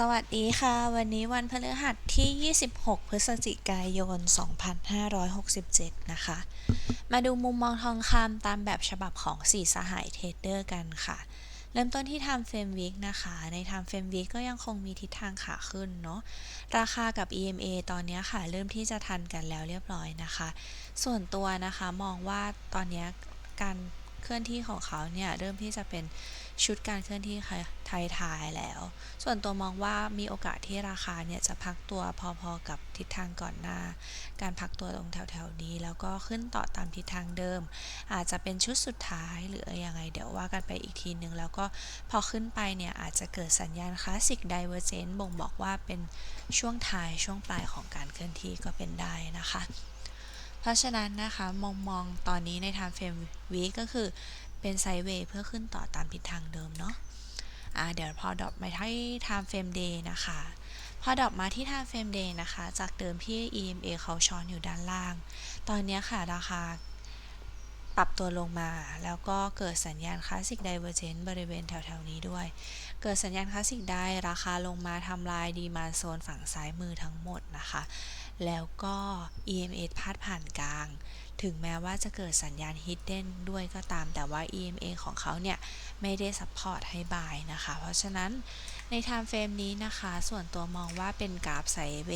สวัสดีค่ะ วันนี้วันพฤหัสที่ 26 พฤศจิกายน 2567 นะคะ มาดูมุมมองทองคำตามแบบฉบับของสีสหายเทรดเดอร์กันค่ะ เริ่มต้นที่ Time Frame Week นะคะ ใน Time Frame Week ก็ยังคงมีทิศทางขาขึ้นเนาะ ราคากับ EMA ตอนนี้ค่ะ เริ่มที่จะทันกันแล้วเรียบร้อยนะคะ ส่วนตัวนะคะมองว่าตอนนี้การเคลื่อนที่ของเขาเนี่ยเริ่มที่จะเป็น ชุดการเคลื่อนที่ไทยๆแล้ว ส่วนตัวมองว่ามีโอกาสที่ราคาเนี่ยจะพักตัวพอๆกับทิศทางก่อนหน้า การพักตัวตรงแถวๆนี้ แล้วก็ขึ้นต่อตามทิศทางเดิม อาจจะเป็นชุดสุดท้ายหรือยังไงเดี๋ยวว่ากันไปอีกทีนึง แล้วก็พอขึ้นไปเนี่ยอาจจะเกิดสัญญาณคลาสสิกไดเวอร์เจนบ่งบอกว่าเป็นช่วงท้ายช่วงปลายของการเคลื่อนที่ก็เป็นได้นะคะเพราะฉะนั้นนะคะมองมองตอนนี้ใน time frame week ก็คือ เป็นไซด์เวย์เพื่อขึ้นต่อตามทิศทางเดิมเนาะอ่าเดี๋ยวพอดรอปมาที่ time frame day นะคะ พอดรอปมาที่ time frame day นะคะ จากเดิมที่ EMA เขาช้อนอยู่ด้านล่าง ตอนนี้ค่ะราคาปรับตัวลงมา แล้วก็เกิดสัญญาณคลาสสิกไดเวอร์เจนต์บริเวณแถวๆนี้ด้วย เกิดสัญญาณคลาสสิกได้ราคาลงมาทำลายดีมาโซนฝั่งซ้ายมือทั้งหมดนะคะ แล้วก็ EMA พาดผ่านกลาง ถึงแม้ว่าจะเกิดสัญญาณ hidden ด้วยก็ตามแต่ว่า EMA ของเขาเนี่ย ไม่ได้ support ให้ buy นะคะ เพราะฉะนั้นใน time frame นี้นะคะ ส่วนตัวมองว่าเป็นกราฟไซเว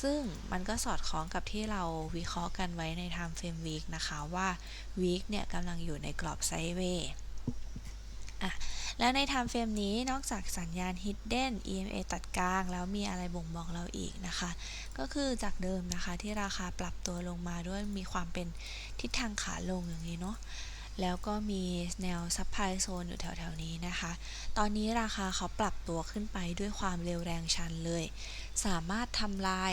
ซึ่งมันก็สอดคล้องกับที่เราวิเคราะห์กันไว้ใน time frame week นะคะว่า week เนี่ยกำลังอยู่ในกรอบไซเวย์ อะแล้วใน time frame นี้นอกจากสัญญาณ hidden EMA ตัดกลาง แล้วมีอะไรบ่งบอกเราอีกนะคะ ก็คือจากเดิมนะคะที่ราคาปรับตัวลงมาด้วยมีความเป็นทิศทางขาลงอย่างนี้เนาะ แล้วก็มีแนวซับไพโซนอยู่แถวๆนี้นะคะ ตอนนี้ราคาเขาปรับตัวขึ้นไปด้วยความเร็วแรงชันเลย สามารถทำลาย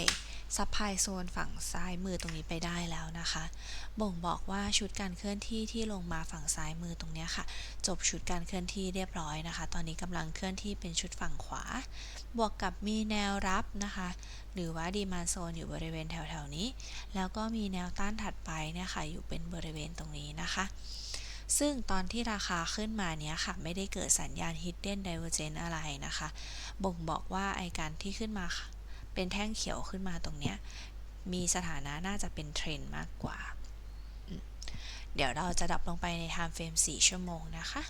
ซับไพโซนฝั่งซ้ายมือตรงนี้ไปได้แล้วนะคะ บ่งบอกว่าชุดการเคลื่อนที่ที่ลงมาฝั่งซ้ายมือตรงนี้ค่ะ จบชุดการเคลื่อนที่เรียบร้อยนะคะ ตอนนี้กำลังเคลื่อนที่เป็นชุดฝั่งขวา บวกกับมีแนวรับนะคะ หรือว่าดีมาโซนอยู่บริเวณแถวๆนี้ แล้วก็มีแนวต้านถัดไปเนี่ยค่ะอยู่เป็นบริเวณตรงนี้นะคะ ซึ่งตอนที่ราคาขึ้นมาเนี้ยค่ะ ไม่ได้เกิดสัญญาณ hidden divergence อะไรนะคะ บ่งบอกว่าไอการที่ขึ้นมาเป็นแท่งเขียวขึ้นมาตรงเนี้ย มีสถานะน่าจะเป็นเทรนมากกว่า เดี๋ยวเราจะดับลงไปใน time frame 4 ชั่วโมงนะคะ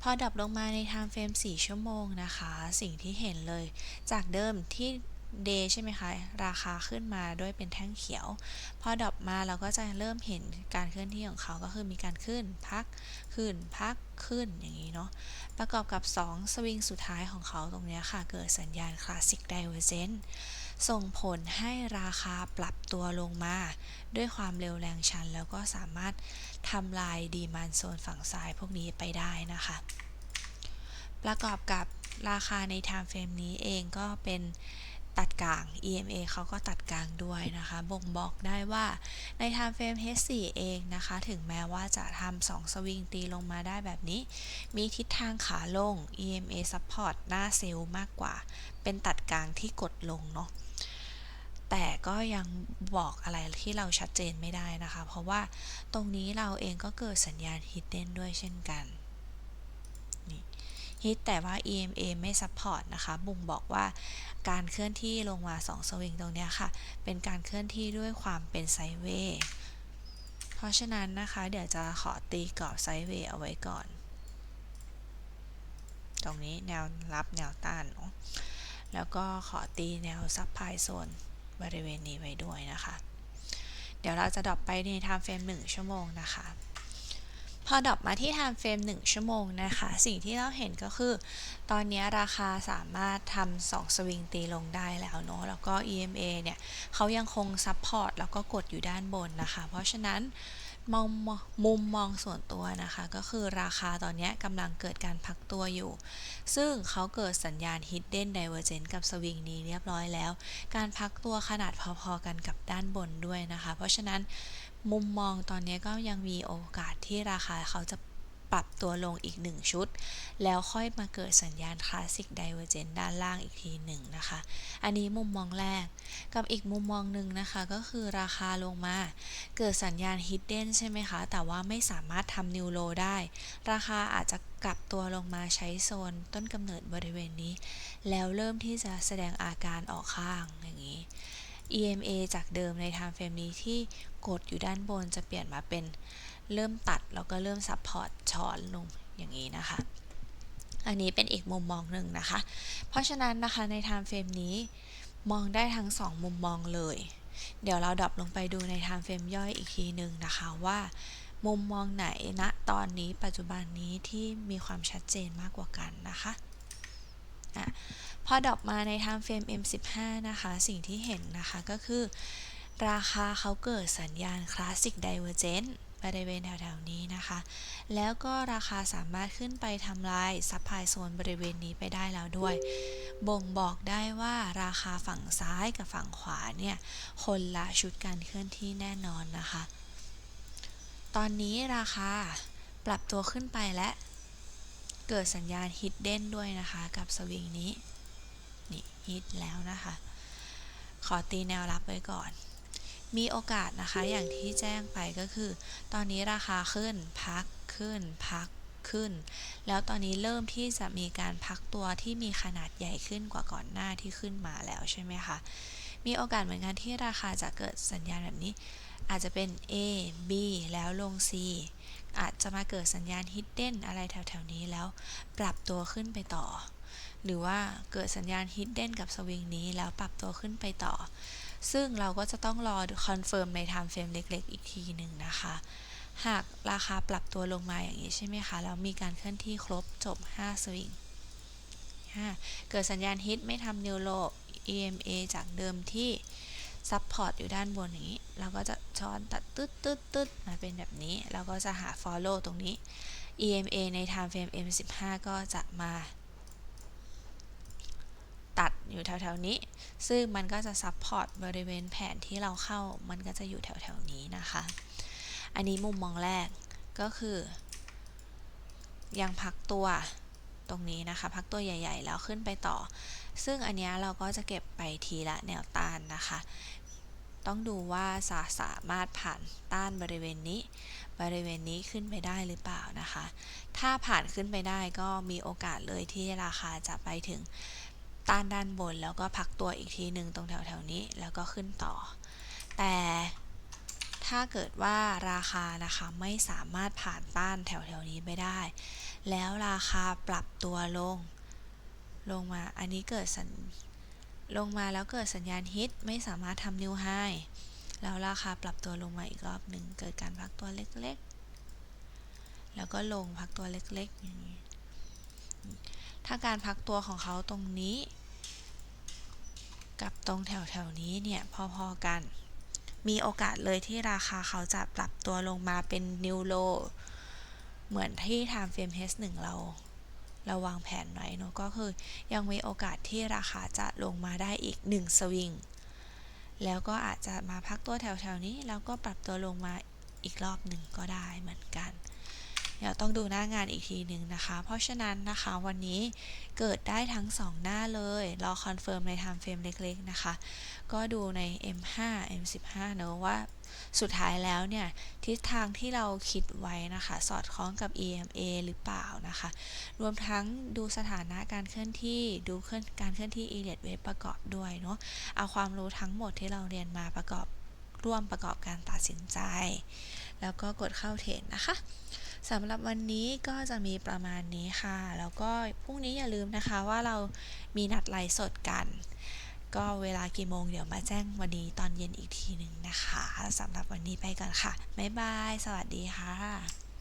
พอดับลงมาใน time frame 4 ชั่วโมงนะคะ สิ่งที่เห็นเลย จากเดิมที่ day ใช่ไหมคะ ราคาขึ้นมาด้วยเป็นแท่งเขียว พอดับมาเราก็จะเริ่มเห็นการเคลื่อนที่ของเขาก็คือมีการขึ้นพักขึ้นพักขึ้นอย่างนี้เนาะประกอบกับ 2 สวิงสุดท้ายของเขาตรงนี้ค่ะ เกิดสัญญาณคลาสสิกไดเวอร์เจนส่งผลให้ราคาปรับตัวลงมา ด้วยความเร็วแรงชัน แล้วก็สามารถทำลายดีมานโซนฝั่งซ้ายพวกนี้ไปได้นะคะ ประกอบกับราคาใน time frame นี้เองก็เป็น ตัดกลาง EMA เขาก็ตัดกลางด้วยนะคะ บ่งบอกได้ว่าใน time frame H4 เองนะคะ ถึงแม้ว่าจะทำ2สวิงตีลงมาได้แบบนี้ มีทิศทางขาลง EMA support หน้าเซลล์มากกว่า เป็นตัดกลางที่กดลงเนาะ แต่ก็ยังบอกอะไรที่เราชัดเจนไม่ได้นะคะ เพราะว่าตรงนี้เราเองก็เกิดสัญญาณ hidden ด้วยเช่นกัน ฮิตแต่ว่า EMA ไม่ซัพพอร์ตนะคะ บ่งบอกว่าการเคลื่อนที่ลงมา2สวิงตรงนี้ค่ะ เป็นการเคลื่อนที่ด้วยความเป็นไซเวย์เพราะฉะนั้นนะคะ เดี๋ยวจะขอตีกรอบไซเวย์เอาไว้ก่อน ตรงนี้แนวรับแนวต้านเนาะแล้วก็ขอตีแนวซับไพโซนบริเวณนี้ไว้ด้วยนะคะ เดี๋ยวเราจะดรอปไปใน time frame 1ชั่วโมงนะคะ อดรอปมาที่ time frame 1 ชั่วโมงนะคะ สิ่งที่เราเห็นก็คือ ตอนนี้ราคาสามารถทำ2สวิงตีลงได้แล้วเนาะแล้วก็ EMA เนี่ยเขายังคงซัพพอร์ตแล้วก็กดอยู่ด้านบนนะคะ เพราะฉะนั้น มองมุมมองส่วนตัวนะคะ ก็คือราคาตอนนี้กำลังเกิดการพักตัวอยู่ ซึ่งเขาเกิดสัญญาณ hidden divergence กับสวิงนี้เรียบร้อยแล้ว การพักตัวขนาดพอๆกันกับด้านบนด้วยนะคะ เพราะฉะนั้นมุมมองตอนนี้ก็ยังมีโอกาสที่ราคาเขาจะ ปรับตัวลงอีก 1 ชุด แล้วค่อยมาเกิดสัญญาณคลาสสิกไดเวอร์เจนด้านล่างอีกทีหนึ่งนะคะ อันนี้มุมมองแรก กับอีกมุมมองหนึ่งนะคะ ก็คือราคาลงมา เกิดสัญญาณฮิดเด้นใช่ไหมคะ แต่ว่าไม่สามารถทำนิวโลได้ ราคาอาจจะกลับตัวลงมาใช้โซนต้นกำเนิดบริเวณนี้ แล้วเริ่มที่จะแสดงอาการออกข้างอย่างนี้ EMA จากเดิมใน time frame นี้ที่กดอยู่ด้านบนจะเปลี่ยนมาเป็น เริ่มตัดแล้วก็เริ่มซับพอร์ตช้อนลงอย่างนี้นะคะ อันนี้เป็นอีกมุมมองหนึ่งนะคะ เพราะฉะนั้นนะคะใน time frame นี้มองได้ทั้ง 2 มุมมองเลย เดี๋ยวเราดรอปลงไปดูใน time frame ย่อยอีกทีหนึ่งนะคะว่า มุมมองไหนณนะตอนนี้ปัจจุบันนี้ที่มีความชัดเจนมากกว่ากันนะคะอะพอดรอปมาใน time frame M15 นะคะ สิ่งที่เห็นนะคะก็คือ ราคาเขาเกิดสัญญาณ Classic Divergence บริเวณแถวๆนี้นะคะ แล้วก็ราคาสามารถขึ้นไปทำลายซับไพโซนบริเวณนี้ไปได้แล้วด้วย บ่งบอกได้ว่าราคาฝั่งซ้ายกับฝั่งขวาเนี่ย คนละชุดการเคลื่อนที่แน่นอนนะคะ ตอนนี้ราคาปรับตัวขึ้นไปและเกิดสัญญาณฮิดเด้นด้วยนะคะกับสวิงนี้ นี่ฮิตแล้วนะคะ ขอตีแนวรับไว้ก่อน มีโอกาสนะคะอย่างที่แจ้งไปก็คือ ตอนนี้ราคาขึ้นพักขึ้นพักขึ้น แล้วตอนนี้เริ่มที่จะมีการพักตัวที่มีขนาดใหญ่ขึ้นกว่าก่อนหน้าที่ขึ้นมาแล้วใช่ไหมคะมีโอกาสเหมือนกันที่ราคาจะเกิดสัญญาณแบบนี้ อาจจะเป็น A B แล้วลง C อาจจะมาเกิดสัญญาณ hidden อะไรแถวๆนี้แล้วปรับตัวขึ้นไปต่อ หรือว่าเกิดสัญญาณ hidden กับสวิงนี้แล้วปรับตัวขึ้นไปต่อ ซึ่งเราก็จะต้องรอคอนเฟิร์มใน time frame เล็ก ๆ อีกทีหนึ่งนะคะ หากราคาปรับตัวลงมาอย่างนี้ใช่ไหมคะ แล้วมีการเคลื่อนที่ครบจบ 5 สวิง5เกิดสัญญาณฮิตไม่ทำนิวโล EMA จากเดิมที่ซับพอร์ตอยู่ด้านบนนี้ เราก็จะช้อนตัดตึ๊ดตึ๊ดตึ๊ดมาเป็นแบบนี้ เราก็จะหา follow ตรงนี้ EMA ใน time frame M15 ก็จะมา อยู่แถวๆนี้ ซึ่งมันก็จะซับพอร์ตบริเวณแผนที่เราเข้า มันก็จะอยู่แถวๆนี้นะคะ อันนี้มุมมองแรกก็คือ ยังพักตัวตรงนี้นะคะ พักตัวใหญ่ๆ แล้วขึ้นไปต่อ ซึ่งอันนี้เราก็จะเก็บไปทีละแนวต้านนะคะ ต้องดูว่าสาสามารถผ่านต้านบริเวณนี้ บริเวณนี้ขึ้นไปได้หรือเปล่านะคะ ถ้าผ่านขึ้นไปได้ก็มีโอกาสเลยที่ราคาจะไปถึง ต้านด้านบนแล้วก็พักตัวอีกทีหนึ่งตรงแถวๆนี้แล้วก็ขึ้นต่อ แต่ถ้าเกิดว่าราคานะคะไม่สามารถผ่านต้านแถวๆนี้ไปได้ แล้วราคาปรับตัวลง ลงมาอันนี้เกิดสัญลงมาแล้วเกิดสัญญาณฮิตไม่สามารถทำนิวไฮแล้วราคาปรับตัวลงมาอีกรอบหนึ่งเกิดการพักตัวเล็กๆ แล้วก็ลงพักตัวเล็กๆอย่างนี้ ถ้าการพักตัวของเขาตรงนี้ กับตรงแถวๆนี้เนี่ยพอๆกัน มีโอกาสเลยที่ราคาเขาจะปรับตัวลงมาเป็นนิวโลเหมือนที่ time frame H1 เราเราวางแผนไว้เนอะก็คือยังมีโอกาสที่ราคาจะลงมาได้อีก 1 สวิง แล้วก็อาจจะมาพักตัวแถวๆนี้ แล้วก็ปรับตัวลงมาอีกรอบหนึ่งก็ได้เหมือนกัน เดี๋ยวต้องดูหน้างานอีกทีหนึ่งนะคะ เพราะฉะนั้นนะคะวันนี้เกิดได้ทั้ง 2 หน้าเลย รอคอนเฟิร์มใน time frame เล็กๆนะคะ ก็ดูใน M5 M15 เนอะว่าสุดท้ายแล้วเนี่ย ทิศทางที่เราคิดไว้นะคะ สอดคล้องกับ EMA หรือเปล่านะคะ รวมทั้งดูสถานะการเคลื่อนที่ดูเคลื่อนการเคลื่อนที่ e l i o t Wave ประกอบด้วยเนาะเอาความรู้ทั้งหมดที่เราเรียนมาประกอบร่วมประกอบการตัดสินใจ แล้วก็กดเข้าเทรนนะคะ สำหรับวันนี้ก็จะมีประมาณนี้ค่ะ แล้วก็พรุ่งนี้อย่าลืมนะคะว่าเรามีนัดไลฟ์สดกัน ก็เวลากี่โมงเดี๋ยวมาแจ้งวันนี้ตอนเย็นอีกทีหนึ่งนะคะสำหรับวันนี้ไปก่อนค่ะ บ๊ายบาย สวัสดีค่ะ